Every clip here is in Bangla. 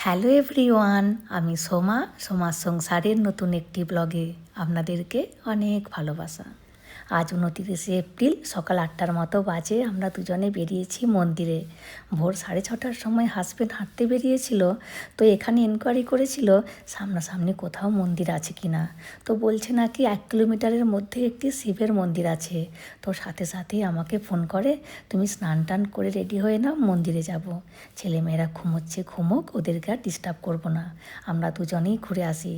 হ্যালো এভরিওয়ান আমি সোমা সোমার সংসারের নতুন একটি ব্লগে আপনাদেরকে অনেক ভালোবাসা। আজ উনতিরিশে এপ্রিল সকাল আটটার মতো বাজে। আমরা দুজনে বেরিয়েছি মন্দিরে। ভোর সাড়ে ছটার সময় হাজব্যান্ড হাঁটতে বেরিয়েছিল, তো এখানে এনকোয়ারি করেছিল, সামনাসামনি কোথাও মন্দির আছে কি না? তো বলছে নাকি, এক কিলোমিটারের মধ্যে একটি শিবের মন্দির আছে। তো সাথে সাথেই আমাকে ফোন করে, তুমি স্নান টান করে রেডি হয়ে নাও, মন্দিরে যাব। ছেলেমেয়েরা ঘুমোচ্ছে, ঘুমোক, ওদেরকে আর ডিস্টার্ব করব না। আমরা দুজনেই ঘুরে আসি।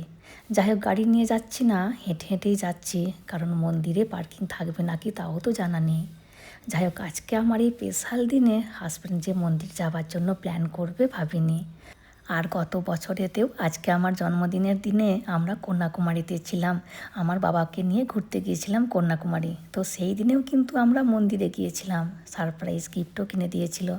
যাই হোক, গাড়ি নিয়ে যাচ্ছি না, হেঁটে হেঁটেই যাচ্ছি, কারণ মন্দিরে পার্কিং থাকবে নাকি তাও তো জানা নেই। যাই হোক, আজকে আমার এই স্পেশাল দিনে হাজব্যান্ড যে মন্দির যাওয়ার জন্য প্ল্যান করবে ভাবিনি। আর গত বছরেতেও আজকে আমার জন্মদিনের দিনে আমরা কন্যাকুমারীতে ছিলাম। আমার বাবাকে নিয়ে ঘুরতে গিয়েছিলাম কন্যাকুমারী। তো সেই দিনেও কিন্তু আমরা মন্দিরে গিয়েছিলাম। সারপ্রাইজ গিফটও কিনে দিয়েছিল।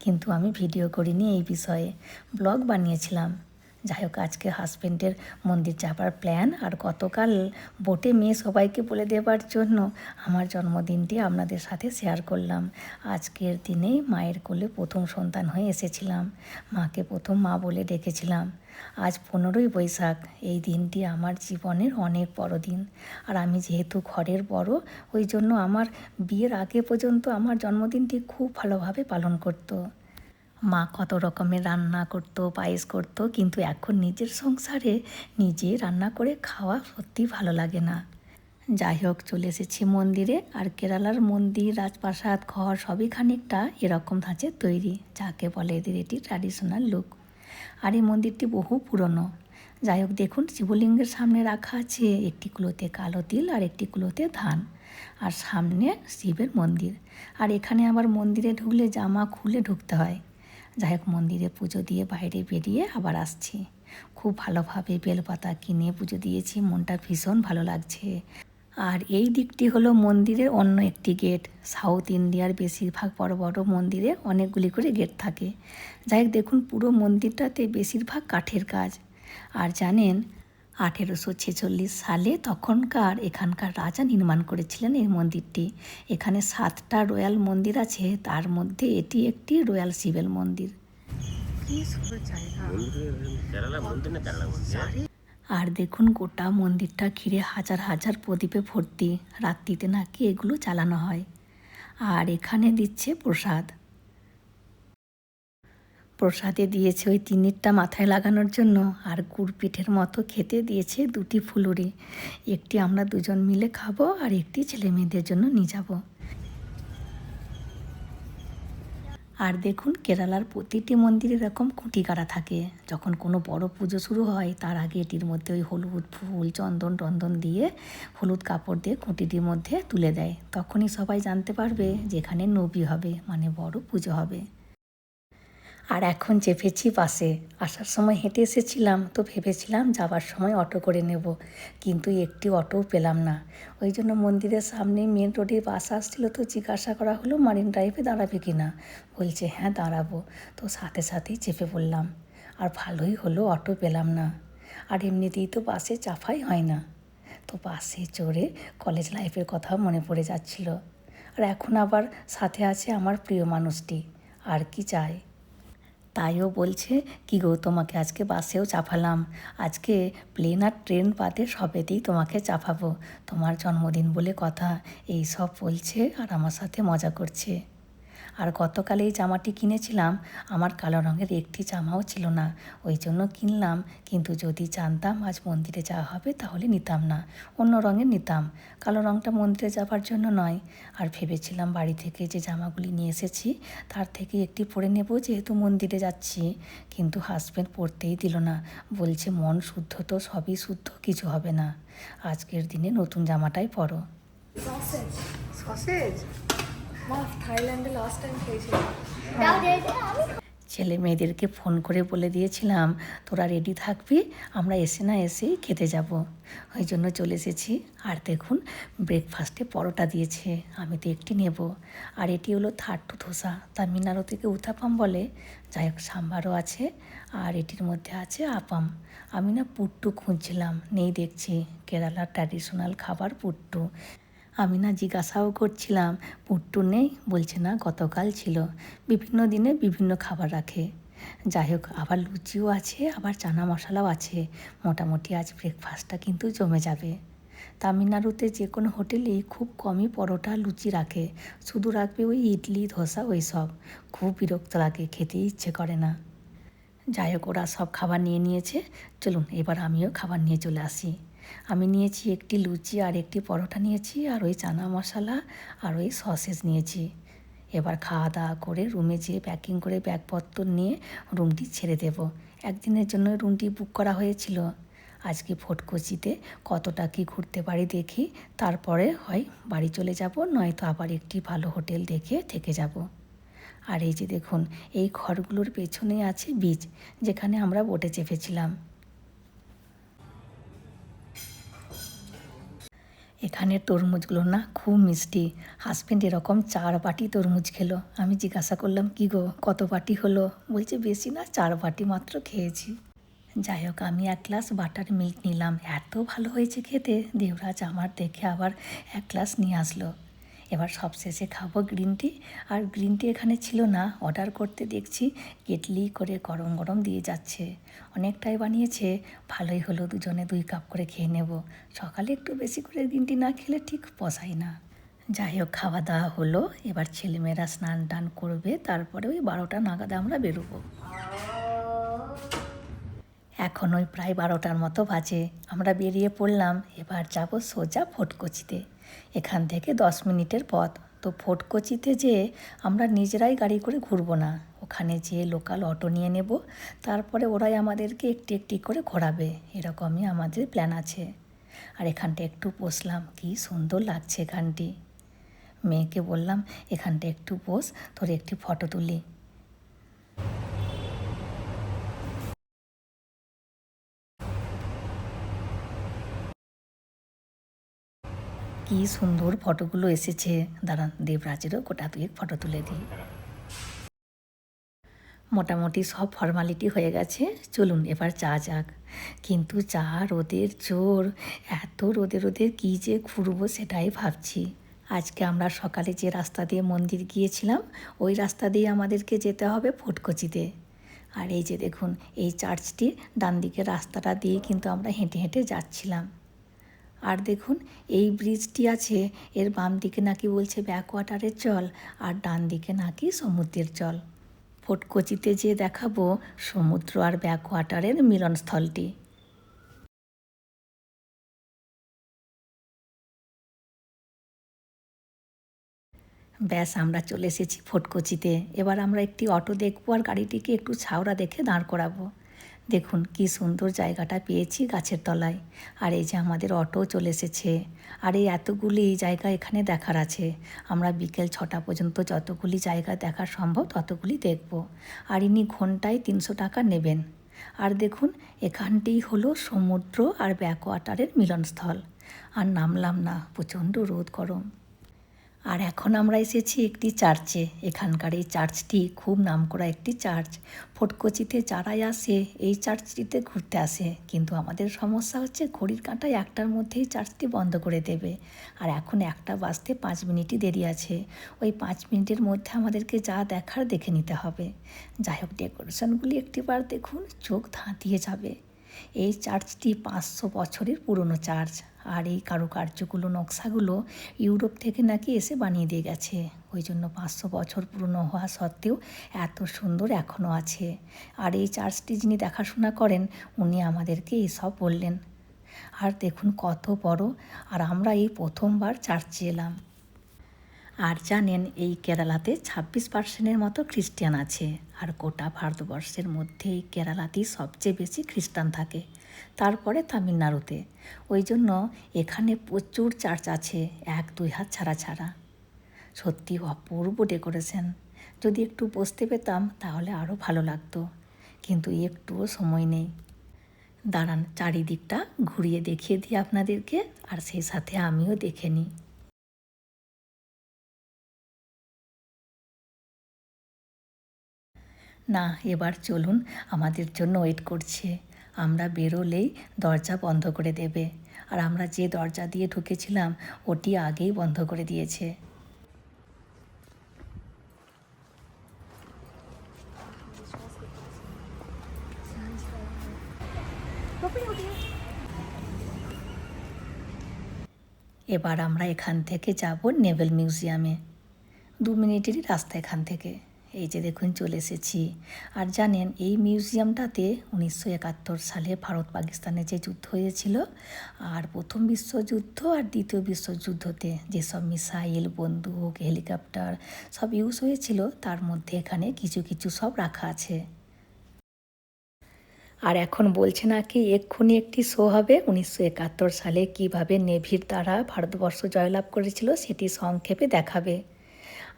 কিন্তু আমি ভিডিও করিনি এই বিষয়ে। ব্লগ বানিয়েছিলাম। যাই হোক, আজকে হাজব্যান্ডের মন্দির যাবার প্ল্যান আর গতকাল বোটে মেয়ে সবাইকে বলে দেবার জন্য আমার জন্মদিনটি আপনাদের সাথে শেয়ার করলাম। আজকের দিনেই মায়ের কোলে প্রথম সন্তান হয়ে এসেছিলাম। মাকে প্রথম মা বলে ডেকেছিলাম। আজ পনেরোই বৈশাখ, এই দিনটি আমার জীবনের অনেক বড় দিন। আর আমি যেহেতু ঘরের বড়, ওই জন্য আমার বিয়ের আগে পর্যন্ত আমার জন্মদিনটি খুব ভালোভাবে পালন করতো। মা কত রকমের রান্না করতো, পায়েস করতো, কিন্তু এখন নিজের সংসারে নিজে রান্না করে খাওয়া সত্যি ভালো লাগে না। যাই হোক, চলে এসেছি মন্দিরে, আর কেরালার মন্দির, রাজপ্রাসাদ, ঘর সবই খানিকটা এরকম ধাঁচে তৈরি, যাকে বলে এদের এটি ট্র্যাডিশনাল লুক আর এই মন্দিরটি বহু পুরনো। যাই হোক, দেখুন, শিবলিঙ্গের সামনে রাখা আছে একটি কুলোতে কালো তিল আর একটি কুলোতে ধান, আর সামনে শিবের মন্দির। আর এখানে আবার মন্দিরে ঢুকলে জামা খুলে ঢুকতে হয়। যাই হোক, মন্দিরে পুজো দিয়ে বাইরে বেরিয়ে আবার আসছি। খুব ভালোভাবে বেলপাতা কিনে পুজো দিয়েছি, মনটা ভীষণ ভালো লাগছে। আর এই দিকটি হলো মন্দিরের অন্য একটি গেট। সাউথ ইন্ডিয়ার বেশিরভাগ বড় বড় মন্দিরে অনেকগুলি করে গেট থাকে। যাই হোক, দেখুন পুরো মন্দিরটাতে বেশিরভাগ কাঠের কাজ। আর জানেন আঠেরোশো ছেচল্লিশ সালে তখনকার এখানকার রাজা নির্মাণ করেছিলেন এই মন্দিরটি। এখানে সাতটা রয়্যাল মন্দির আছে তার মধ্যে এটি একটি রয়্যাল না মন্দির? আর দেখুন গোটা মন্দিরটা ঘিরে হাজার হাজার প্রদীপে ভর্তি। রাত্রিতে নাকি এগুলো চালানো হয়। আর এখানে দিচ্ছে প্রসাদ। প্রসাদে দিয়েছে ওই তিনিরটা মাথায় লাগানোর জন্য আর গুড় পিঠের মতো খেতে দিয়েছে দুটি ফুলুরি। একটি আমরা দুজন মিলে খাব আর একটি ছেলে মেয়েদের জন্য নিয়ে যাব। আর দেখুন কেরালার প্রতিটি মন্দিরে এরকম খুঁটি কাটা থাকে। যখন কোনো বড় পুজো শুরু হয়, তার আগে এটির মধ্যে ওই হলুদ ফুল, চন্দন টন্দন দিয়ে হলুদ কাপড় দিয়ে খুঁটিটির মধ্যে তুলে দেয়। তখনই সবাই জানতে পারবে যেখানে নবী হবে মানে বড় পুজো হবে। আর এখন চেপেছি বাসে। আসার সময় হেঁটে এসেছিলাম, তো ভেবেছিলাম যাবার সময় অটো করে নেব। কিন্তু একটি অটোও পেলাম না। ওই জন্য মন্দিরের সামনে মেন রোডে বাস আসছিল, তো জিজ্ঞাসা করা হলো, মারিন ড্রাইভে দাঁড়াবে কি না? বলছে হ্যাঁ দাঁড়াবো। তো সাথে সাথেই চেপে পড়লাম। আর ভালোই হলো, অটো পেলাম না। আর এমনিতেই তো বাসে চাফাই হয় না। তো বাসে চড়ে কলেজ লাইফের কথা মনে পড়ে যাচ্ছিল। আর এখন আবার সাথে আছে আমার প্রিয় মানুষটি। আর কি চাই তাইও বলছে, কি গো, তোমাকে আজকে বাসেও চাপালাম। আজকে প্লেন আর ট্রেন বাদে সবেতেই তোমাকে চাপাবো। তোমার জন্মদিন বলে কথা, এই সব বলছে আর আমার সাথে মজা করছে। আর গতকাল এই জামাটি কিনেছিলাম, আমার কালো রঙের একটি জামাও ছিল না। ওই জন্য কিনলাম, কিন্তু যদি জানতাম আজ মন্দিরে যাওয়া হবে তাহলে নিতাম না, অন্য রঙের নিতাম। কালো রঙটা মন্দিরে যাবার জন্য নয়। আর ভেবেছিলাম বাড়ি থেকে যে জামাগুলি নিয়ে এসেছি, তার থেকে একটি পরে নেব যেহেতু মন্দিরে যাচ্ছি। কিন্তু হাজব্যান্ড পরতেই দিল না, বলছে মন শুদ্ধ তো সবই শুদ্ধ, কিছু হবে না। আজকের দিনে নতুন জামাটাই পরো। সসেজ সসেজ থাইল্যান্ডে লাস্ট টাইম খেয়েছিলাম। ছেলে মেয়েদেরকে ফোন করে বলে দিয়েছিলাম তোরা রেডি থাকবি? আমরা এসে না এসেই খেতে যাব। ওই জন্য চলে এসেছি। আর দেখুন ব্রেকফাস্টে পরোটা দিয়েছে আমি তো একটি নেব। আর এটি হলো থার্টু ধোসা তামিলনাড়ু থেকে উথাপাম বলে। যাই হোক সাম্বারও আছে আর এটির মধ্যে আছে আপাম। আমি না পুট্টু খুঁজছিলাম নেই দেখছি। কেরালার ট্র্যাডিশনাল খাবার পুট্টু। আমি না জিজ্ঞাসাও করছিলাম, পুট্টু নেই বলছে না গতকাল ছিল। বিভিন্ন দিনে বিভিন্ন খাবার রাখে। যাই হোক, আবার লুচিও আছে, আবার চানা মশলাও আছে। মোটামুটি আজ ব্রেকফাস্টটা কিন্তু জমে যাবে। তামিলনাড়ুতে যে কোনো হোটেলেই খুব কমই পরোটা, লুচি রাখে। শুধু রাখবে ওই ইডলি, ধোসা ওই সব খুব বিরক্ত লাগে, খেতেই ইচ্ছে করে না। যাই হোক, ওরা সব খাবার নিয়ে নিয়েছে। চলুন, এবার আমিও খাবার নিয়ে চলে আসি। আমি নিয়েছি একটি লুচি আর একটি পরোটা নিয়েছি, আর ওই চানা মশলা আর ওই সসেস নিয়েছি। এবার খাওয়া দাওয়া করে রুমে যেয়ে প্যাকিং করে ব্যাগপত্র নিয়ে রুমটি ছেড়ে দেব। একদিনের জন্য রুমটি বুক করা হয়েছিল। আজকে ফটকচিতে কতটা কি ঘুরতে পারি দেখি, তারপরে হয় বাড়ি চলে যাব, নয়তো আবার একটি ভালো হোটেল দেখে থেকে যাব। আর এই যে দেখুন, এই ঘরগুলোর পেছনে আছে বীজ যেখানে আমরা বোটে চেপেছিলাম। এখানের তরমুজগুলো না খুব মিষ্টি। হাজব্যান্ড এরকম চার বাটি তরমুজ খেলো। আমি জিজ্ঞাসা করলাম, কি গো, কত বাটি হলো? বলছে, বেশি না, চার বাটি মাত্র খেয়েছি। যাই হোক, আমি এক গ্লাস বাটার মিল্ক নিলাম। এত ভালো হয়েছে খেতে। দেবরাজ আমার দেখে আবার এক গ্লাস নিয়ে আসলো। এবার সবশেষে খাব গ্রিন টি আর গ্রিন টি এখানে ছিল না অর্ডার করতে দেখছি, কেটলি করে গরম গরম দিয়ে যাচ্ছে। অনেকটাই বানিয়েছে, ভালোই হলো দুজনে দুই কাপ করে খেয়ে নেব। সকালে একটু বেশি করে গ্রিন টি না খেলে ঠিক পোষায় না। যাই হোক, খাওয়া দাওয়া হলো, এবার ছেলেমেয়েরা স্নান টান করবে, তারপরে ওই বারোটা নাগাদে আমরা বেরোবো। এখন ওই প্রায় বারোটার মতো বাজে, আমরা বেরিয়ে পড়লাম, এবার যাব সোজা ফটকচিতে। এখান থেকে দশ মিনিটের পথ। তো ফটকচিতে যেয়ে আমরা নিজেরাই গাড়ি করে ঘুরবো না, ওখানে যেয়ে লোকাল অটো নিয়ে নেব, তারপরে ওরাই আমাদেরকে একটি একটি করে ঘোরাবে, এরকমই আমাদের প্ল্যান আছে। আর এখানটা একটু বসলাম, কি সুন্দর লাগছে এখানটি। মেয়েকে বললাম, এখানটা একটু বস, তোর একটি ফটো তুলি। কি সুন্দর ফটোগুলো এসেছে। দাঁড়ান, দেবরাজেরও গোটা দুয়েক ফটো তুলে দিই। মোটামুটি সব ফর্মালিটি হয়ে গেছে। চলুন এবার চা যাক। কিন্তু চা রোদের জোর, এত রোদে রোদে কী যে ঘুরবো সেটাই ভাবছি। আজকে আমরা সকালে যে রাস্তা দিয়ে মন্দির গিয়েছিলাম, ওই রাস্তা দিয়ে আমাদেরকে যেতে হবে ফুটকচিতে। আর এই যে দেখুন, এই চার্চটি ডান দিকের রাস্তাটা দিয়ে কিন্তু আমরা হেঁটে হেঁটে যাচ্ছিলাম। আর দেখুন, এই ব্রিজটি আছে, এর বাম দিকে নাকি বলছে ব্যাকওয়াটারের জল আর ডান দিকে নাকি সমুদ্রের জল ফোটকচিতে যে দেখাবো, সমুদ্র আর ব্যাকওয়াটারের মিলনস্থলটি। ব্যাস, আমরা চলে এসেছি ফোটকচিতে। এবার আমরা একটি অটো দেখব আর গাড়িটিকে একটু ছাওড়া দেখে দাঁড় করাবো। দেখুন কি সুন্দর জায়গাটা পেয়েছি গাছের তলায়। আর এই যে আমাদের অটো চলে এসেছে। আর এই এতগুলি জায়গা এখানে দেখার আছে। আমরা বিকেল ছটা পর্যন্ত যতগুলি জায়গা দেখা সম্ভব ততগুলি দেখব। আর ইনি ঘন্টায় তিনশো টাকা নেবেন। আর দেখুন, এখানটিই হলো সমুদ্র আর ব্যাকওয়াটারের মিলনস্থল। আর নামলাম না, প্রচণ্ড রোদ গরম। আর এখন আমরা এসেছি একটি চার্চে। এখানকার এই চার্চটি খুব নামকরা একটি চার্চ। ফটকচিতে যারাই আসে, এই চার্চটিতে ঘুরতে আসে। কিন্তু আমাদের সমস্যা হচ্ছে ঘড়ির কাঁটায় একটার মধ্যেই চার্চটি বন্ধ করে দেবে। আর এখন একটা বাজতে পাঁচ মিনিটই দেরি আছে। ওই পাঁচ মিনিটের মধ্যে আমাদেরকে যা দেখার দেখে নিতে হবে। যাই হোক, ডেকোরেশনগুলি একটিবার দেখুন, চোখ ধাঁধিয়ে যাবে। এই চার্চটি পাঁচশো বছরের পুরনো চার্চ। আর এই কারুকার্যগুলো, নকশাগুলো ইউরোপ থেকে নাকি এসে বানিয়ে দিয়ে গেছে। ওই জন্য পাঁচশো বছর পুরনো হওয়া সত্ত্বেও এত সুন্দর এখনও আছে। আর এই চার্চটি যিনি দেখাশোনা করেন, উনি আমাদেরকে এসব বললেন। আর দেখুন কত বড়, আর আমরা এই প্রথমবার চার্চে এলাম। আর জানেন, এই কেরালাতে ছাব্বিশ পার্সেন্টের মতো খ্রিস্টান আছে। আর গোটা ভারতবর্ষের মধ্যে কেরালাতেই সবচেয়ে বেশি খ্রিস্টান থাকে। তারপরে তামিলনাড়ুতে। ওই জন্য এখানে প্রচুর চার্চ আছে, এক দুই হাত ছাড়া ছাড়া। সত্যি অপূর্ব ডেকোরেশন। যদি একটু বসতে পেতাম তাহলে আরও ভালো লাগতো। কিন্তু একটুও সময় নেই। দাঁড়ান, চারিদিকটা ঘুরিয়ে দেখিয়ে দিই আপনাদেরকে, আর সেই সাথে আমিও দেখে নিই। না, এবার চলুন আমাদের জন্য ওয়েট করছে। আমরা বেরোলেই দরজা বন্ধ করে দেবে। আর আমরা যে দরজা দিয়ে ঢুকেছিলাম, ওটি আগেই বন্ধ করে দিয়েছে। এবার আমরা এখান থেকে যাব নেভেল মিউজিয়ামে। দু মিনিটেরই রাস্তা এখান থেকে। এই যে দেখুন চলে এসেছি। আর জানেন, এই মিউজিয়ামটাতে উনিশশো একাত্তর সালে ভারত পাকিস্তানে যে যুদ্ধ হয়েছিল, আর প্রথম বিশ্বযুদ্ধ আর দ্বিতীয় বিশ্বযুদ্ধতে যেসব মিসাইল, বন্দুক, হেলিকপ্টার সব ইউজ হয়েছিল, তার মধ্যে এখানে কিছু কিছু সব রাখা আছে। আর এখন বলছে নাকি এক্ষুনি একটি শো হবে উনিশশো একাত্তর সালে, কীভাবে নেভির দ্বারা ভারতবর্ষ জয়লাভ করেছিল সেটি সংক্ষেপে দেখাবে।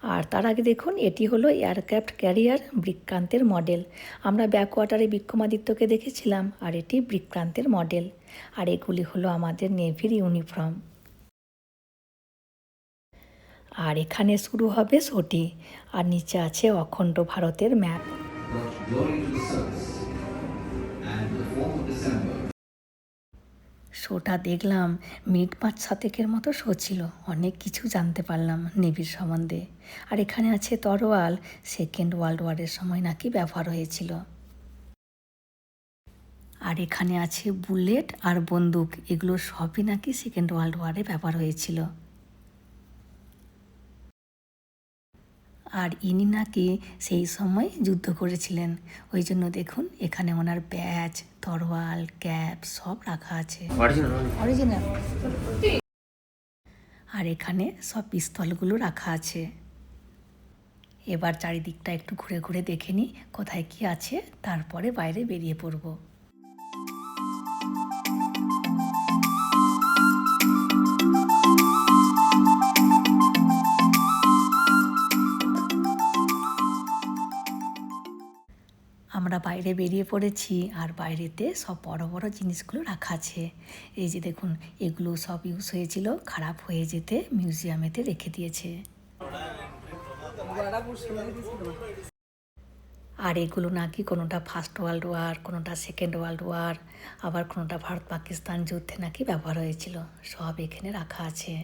আর তার আগে দেখুন, এটি হলো এয়ারক্রাফট ক্যারিয়ার বৃক্কান্তের মডেল। আমরা ব্যাকওয়াটারে বিক্রমাদিত্যকে দেখেছিলাম, আর এটি বিক্রান্তের মডেল। আর এগুলি হলো আমাদের নেভির ইউনিফর্ম। আর এখানে শুরু হবে শোটি আর নিচে আছে অখণ্ড ভারতের ম্যাপ। শোটা দেখলাম, মিনিট পাঁচ সাতেকের মতো শো ছিল। অনেক কিছু জানতে পারলাম নেভির সম্বন্ধে। আর এখানে আছে তরোয়াল সেকেন্ড ওয়ার্ল্ড ওয়ারের সময় নাকি ব্যবহার হয়েছিল। আর এখানে আছে বুলেট আর বন্দুক, এগুলো সবই নাকি সেকেন্ড ওয়ার্ল্ড ওয়ারে ব্যবহার হয়েছিল। আর ইনি নাকি সেই সময় যুদ্ধ করেছিলেন। ওই জন্য দেখুন এখানে ওনার ব্যাচ তরোয়াল ক্যাপ সব রাখা আছে। অরিজিনাল অরিজিনাল আর এখানে সব পিস্তলগুলো রাখা আছে। এবার চারিদিকটা একটু ঘুরে ঘুরে দেখে নিই কোথায় কি আছে তারপরে বাইরে বেরিয়ে পড়ব। বাইরে বেরিয়ে পড়েছি আর বাইরেতে সব বড় বড় জিনিসগুলো রাখা আছে। এই যে দেখুন, এগুলো সব ইউজ হয়েছিল, খারাপ হয়ে যেতে মিউজিয়ামেতে রেখে দিয়েছে। আর এগুলো নাকি কোনোটা ফার্স্ট ওয়ার্ল্ড ওয়ার কোনোটা সেকেন্ড ওয়ার্ল্ড ওয়ার আবার কোনোটা ভারত পাকিস্তান যুদ্ধে নাকি ব্যবহার হয়েছিল, সব এখানে রাখা আছে।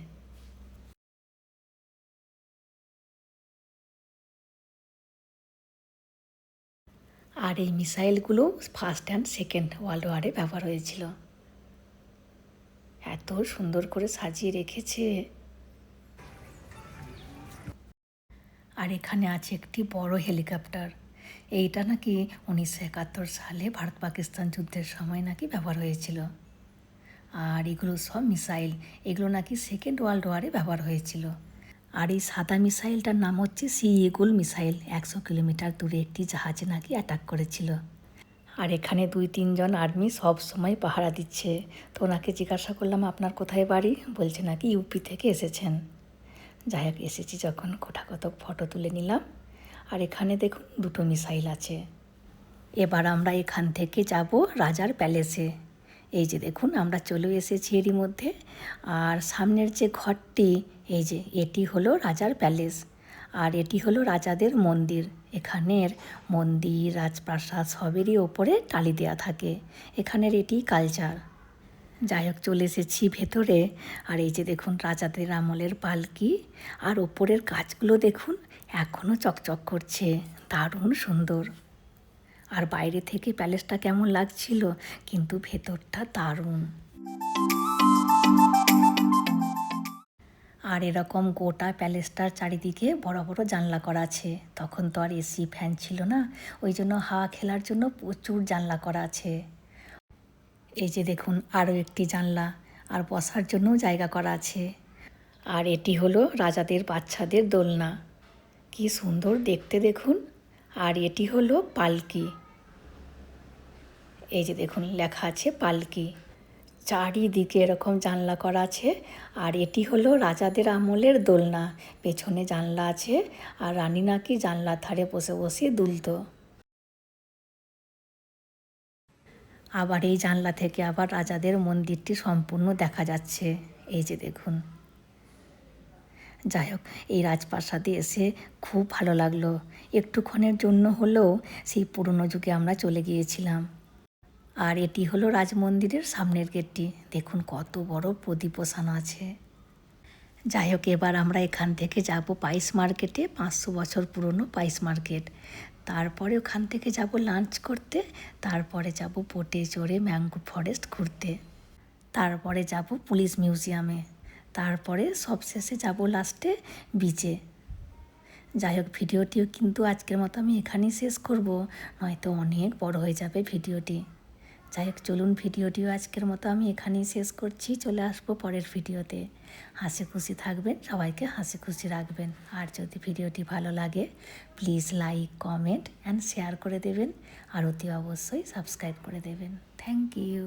আর এই মিসাইলগুলো ফার্স্ট অ্যান্ড সেকেন্ড ওয়ার্ল্ড ওয়ারে ব্যবহার হয়েছিল। এত সুন্দর করে সাজিয়ে রেখেছে। আর এখানে আছে একটি বড় হেলিকপ্টার। এইটা নাকি উনিশশো একাত্তর সালে ভারত পাকিস্তান যুদ্ধের সময় নাকি ব্যবহার হয়েছিল। আর এগুলো সব মিসাইল। এগুলো নাকি সেকেন্ড ওয়ার্ল্ড ওয়ারে ব্যবহার হয়েছিল। আর এই সাদা মিসাইলটার নাম হচ্ছে সি ইগুল মিসাইল। একশো কিলোমিটার দূরে একটি জাহাজে নাকি অ্যাটাক করেছিল। আর এখানে দুই, তিনজন আর্মি সব সময় পাহারা দিচ্ছে। তো ওনাকে জিজ্ঞাসা করলাম, আপনার কোথায় বাড়ি? বলছে, নাকি ইউপি থেকে এসেছেন। যাই হোক, এসেছি যখন কোঠা কত ফটো তুলে নিলাম। আর এখানে দেখুন, দুটো মিসাইল আছে। এবার আমরা এখান থেকে যাব রাজার প্যালেসে এই যে দেখুন, আমরা চলে এসেছি এরই মধ্যে। আর সামনের যে ঘরটি, এই যে এটি হলো রাজার প্যালেস। আর এটি হলো রাজাদের মন্দির। এখানের মন্দির, রাজপ্রাসাদ সবেরই ওপরে টালি দেওয়া থাকে। এখানের এটি কালচার। যাই হোক, চলে এসেছি ভেতরে। আর এই যে দেখুন, রাজাদের আমলের পালকি। আর ওপরের কাজগুলো দেখুন এখনও চকচক করছে। দারুণ সুন্দর। আর বাইরে থেকে প্যালেসটা কেমন লাগছিল? কিন্তু ভেতরটা দারুণ। আর এরকম গোটা প্যালেসটার চারিদিকে বড় বড় জানলা করা আছে। তখন তো আর এসি ফ্যান ছিল না। ওই জন্য হাওয়া খেলার জন্য প্রচুর জানলা করা আছে। এই যে দেখুন, আরও একটি জানলা। আর বসার জন্যও জায়গা করা আছে। আর এটি হলো রাজাদের বাচ্চাদের দোলনা। কি সুন্দর দেখতে দেখুন। আর এটি হলো পালকি। এই যে দেখুন, লেখা আছে পালকি। চারিদিকে এরকম জানলা করা আছে আর এটি হলো রাজাদের আমলের দোলনা। পেছনে জানলা আছে আর রানী নাকি জানলার ধারে বসে বসে দুলতো। আবার এই জানলা থেকে আবার রাজাদের মন্দিরটি সম্পূর্ণ দেখা যাচ্ছে। এই যে দেখুন। যাই হোক, এই রাজপ্রাসাদে এসে খুব ভালো লাগল। একটুক্ষণের জন্য হলেও সেই পুরনো যুগে আমরা চলে গিয়েছিলাম। আর এটি হলো রাজমন্দিরের সামনের গেটটি। দেখুন কত বড় প্রদীপ বসানো আছে। যাই হোক, এবার আমরা এখান থেকে যাব পাইস মার্কেটে, পাঁচশো বছর পুরনো পাইস মার্কেট। তারপরে ওখান থেকে যাব লাঞ্চ করতে, তারপরে যাব বোটে চড়ে ম্যাঙ্গো ফরেস্ট ঘুরতে। তারপরে যাব পুলিশ মিউজিয়ামে। তারপরে সবশেষে যাব লাস্টে বিচে যাই হোক, ভিডিওটিও কিন্তু আজকের মতো আমি এখানেই শেষ করব, নয়তো অনেক বড় হয়ে যাবে ভিডিওটি। যাই হোক, চলুন ভিডিওটিও আজকের মতো আমি এখানেই শেষ করছি, চলে আসব পরের ভিডিওতে। হাসি খুশি থাকবেন, সবাইকে হাসি খুশি রাখবেন। আর যদি ভিডিওটি ভালো লাগে please like comment and share করে দেবেন। আর অতি অবশ্যই সাবস্ক্রাইব করে দেবেন। Thank you